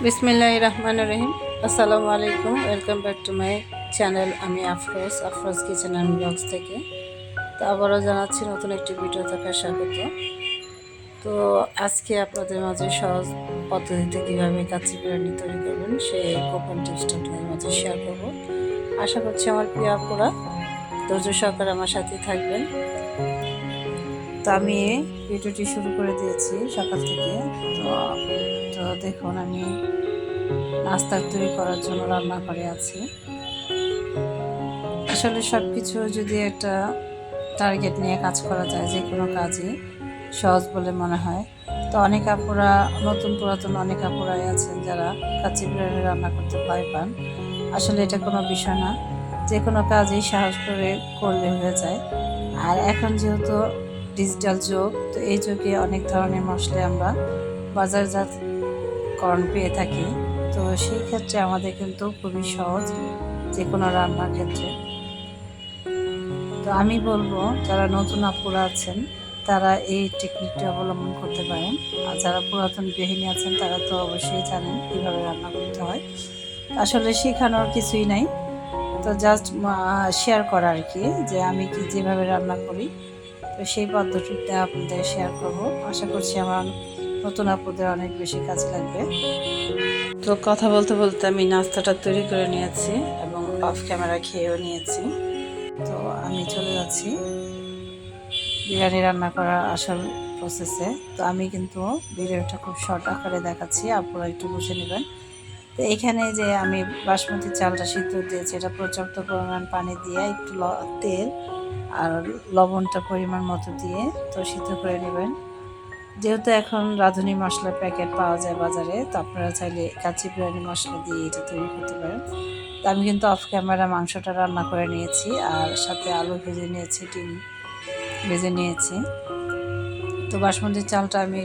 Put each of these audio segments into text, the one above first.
বিসমিল্লাহ রহমান রহিম। আসসালামু আলাইকুম, welcome back to my channel. আমি Afroz Afroz kitchen and blogs থেকে। তো আবারও জানাচ্ছি নতুন একটি ভিডিও থাকার স্বাগত। তো আজকে আপনাদের মাঝে সহজ পদ্ধতিতে কীভাবে কাচ্চি বিরিয়ানি তৈরি করবেন, সেই গোপন টিপসটা আপনাদের মাঝে শেয়ার করব। আশা করছি আমার প্রিয় আপুরা, ধৈর্য সহকারে আমার সাথেই থাকবেন। তো আমি ভিডিওটি শুরু করে দিয়েছি সকাল থেকে। তো তো দেখুন, আমি নাস্তা তৈরি করার জন্য রান্না করে আছি। আসলে সব কিছু যদি একটা টার্গেট নিয়ে কাজ করা যায়, যে কোনো কাজই সহজ বলে মনে হয়। তো অনেক আপুরা, নতুন পুরাতন অনেক আপুরাই আছেন যারা কাচ্চি বিরিয়ানি রান্না করতে ভয় পান। আসলে এটা কোনো বিষয় না। যে কোনো কাজই সাহস করে করলে হয়ে যায়। আর এখন যেহেতু ডিজিটাল যুগ, তো এই যুগে অনেক ধরনের মশলা আমরা বাজারজাত বাজারজাতকরণ পেয়ে থাকি। তো সেই ক্ষেত্রে আমাদের কিন্তু খুবই সহজ যে কোনো রান্নার ক্ষেত্রে। তো আমি বলব, যারা নতুন আপুরা আছেন, তারা এই টেকনিকটি অবলম্বন করতে পারেন। আর যারা পুরাতন গৃহিণী আছেন, তারা তো অবশ্যই জানেন কীভাবে রান্না করতে হয়। আসলে শেখানোর কিছুই নাই। তো জাস্ট শেয়ার করা আর কি, যে আমি কি যেভাবে রান্না করি তো সেই পদ্ধতিটা আপনাদের শেয়ার করব। আশা করছি আমার নতুন আপুদের অনেক বেশি কাজে লাগবে। তো কথা বলতে বলতে আমি নাস্তাটা তৈরি করে নিয়েছি এবং অফ ক্যামেরা খেয়েও নিয়েছি। তো আমি চলে যাচ্ছি বিরিয়ানি রান্না করার আসল প্রসেসে তো আমি কিন্তু ভিডিওটা খুব শর্ট আকারে দেখাচ্ছি আপনারা একটু বুঝে নেবেন। তো এখানে যে আমি বাসমতি চালটা সিদ্ধ দিয়েছি, এটা পর্যাপ্ত পরিমাণ পানি দিয়ে একটু তেল আর লবণটা পরিমাণ মতো দিয়ে তো সিদ্ধ করে নেবেন। যেহেতু এখন রাঁধুনি মশলার প্যাকেট পাওয়া যায় বাজারে, তো আপনারা চাইলে কাঁচি বিরিয়ানি মশলা দিয়ে এটা তৈরি করতে পারেন। তো আমি কিন্তু অফ ক্যামেরা মাংসটা রান্না করে নিয়েছি আর সাথে আলু ভেজে নিয়েছি, ডিম ভেজে নিয়েছি। তো বাসমতি চালটা আমি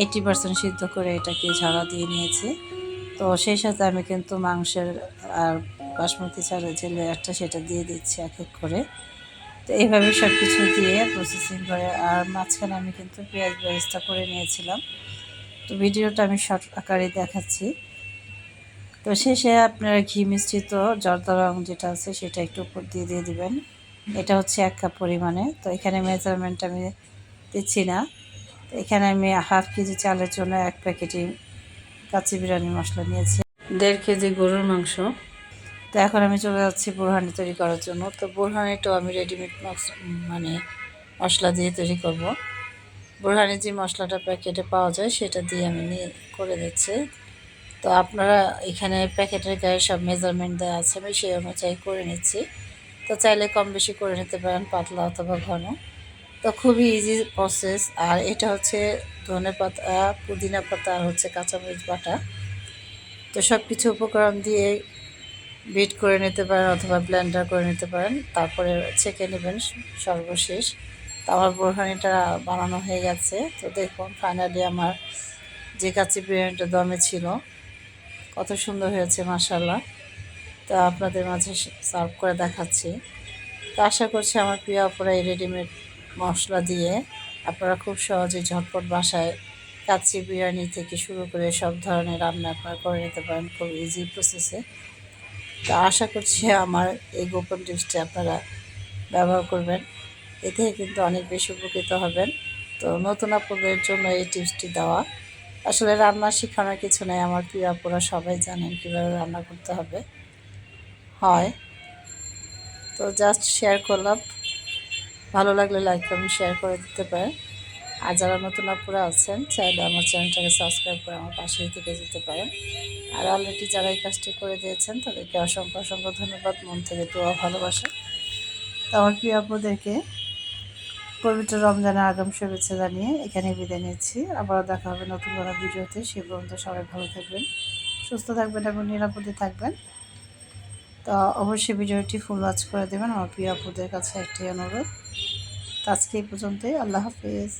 এইটি পার্সেন্ট সিদ্ধ করে এটাকে ঝাড়া দিয়ে নিয়েছি। তো সেই সাথে আমি কিন্তু মাংসের আর বাসমতি চালের যে লেয়ারটা সেটা দিয়ে দিচ্ছি এক এক করে। তো এইভাবে সব কিছু দিয়ে প্রসেসিং করে আর মাঝখানে আমি কিন্তু পেঁয়াজ ব্যবস্থা করে নিয়েছিলাম। তো ভিডিওটা আমি শর্ট আকারে দেখাচ্ছি। তো শেষে আপনারা ঘি মিশ্রিত জর্দা রং যেটা আছে সেটা একটু উপর দিয়ে দিয়ে দিবেন। এটা হচ্ছে এক কাপ পরিমাণে। তো এখানে মেজারমেন্ট আমি দিচ্ছি না। তো এখানে আমি হাফ কেজি চালের জন্য এক প্যাকেটই কাচি বিরিয়ানি মশলা নিয়েছি। দেড় কেজি গরুর মাংস। তো এখন আমি চলে যাচ্ছি বোরহানি তৈরি করার জন্য। তো বোরহানিটাও আমি রেডিমেড মানে মশলা দিয়ে তৈরি করব। বোরহানি যে মশলাটা প্যাকেটে পাওয়া যায় সেটা দিয়ে আমি নিয়ে করে দিচ্ছি। তো আপনারা এখানে প্যাকেটের গায়ে সব মেজারমেন্ট দেওয়া আছে আমি সেই অনুযায়ী করে নিচ্ছি। তো চাইলে কম বেশি করে নিতে পারেন পাতলা অথবা ঘন। তো খুবই ইজি প্রসেস আর এটা হচ্ছে ধনে পাতা, পুদিনা পাতা আর হচ্ছে কাঁচামরিচ বাটা। তো সব কিছু উপকরণ দিয়ে বিট করে নিতে পারেন অথবা ব্লেন্ডার করে নিতে পারেন। তারপরে ছেঁকে নেবেন সর্বশেষ। তো আমার বোরহানিটা বানানো হয়ে গেছে। তো দেখুন ফাইনালি আমার যে কাচি বিরিয়ানিটা দমে ছিল, কত সুন্দর হয়েছে মাসাল্লাহ তো আপনাদের মাঝে সার্ভ করে দেখাচ্ছি। তো আশা করছি আমার প্রিয় অপরা এই রেডিমেড মশলা দিয়ে আপনারা খুব সহজে ঝটপট বাসায় কাচ্চি বিরিয়ানি থেকে শুরু করে সব ধরনের রান্না আপনারা করে নিতে পারেন খুব ইজি প্রসেসে তো আশা করছি আমার এই গোপন টিপসটি আপনারা ব্যবহার করবেন। এতে কিন্তু অনেক বেশি উপকৃত হবেন। তো নতুন আপুদের জন্য এই টিপসটি দেওয়া। আসলে রান্না শেখানোর কিছু নেই, আমার প্রিয় আপুরা সবাই জানেন কীভাবে রান্না করতে হবে। হয়। তো জাস্ট শেয়ার করলাম। ভালো লাগলে লাইক কমেন্ট শেয়ার করে দিতে পারেন। আর যারা নতুন আপুরা আছেন, চাইলে আমার চ্যানেলটাকে সাবস্ক্রাইব করে আমার পাশেই থেকে যেতে পারেন। আর অলরেডি যারা এই কাজটি করে দিয়েছেন, তাদেরকে অসংখ্য অসংখ্য ধন্যবাদ। মন থেকে দোয়া, ভালোবাসা। তো আমার প্রিয় আপুদেরকে পবিত্র রমজানের আগাম শুভেচ্ছা জানিয়ে এখানে বিদায় নিচ্ছি। আবারও দেখা হবে নতুন কোনো ভিডিওতে। সে পর্যন্ত সবাই ভালো থাকবেন, সুস্থ থাকবেন এবং নিরাপদে থাকবেন। তো অবশ্যই ভিডিওটি ফুল ওয়াচ করে দেবেন আমার প্রিয় আপুদের কাছে একটি অনুরোধ। আজকে এই পর্যন্তই, আল্লাহ হাফিজ।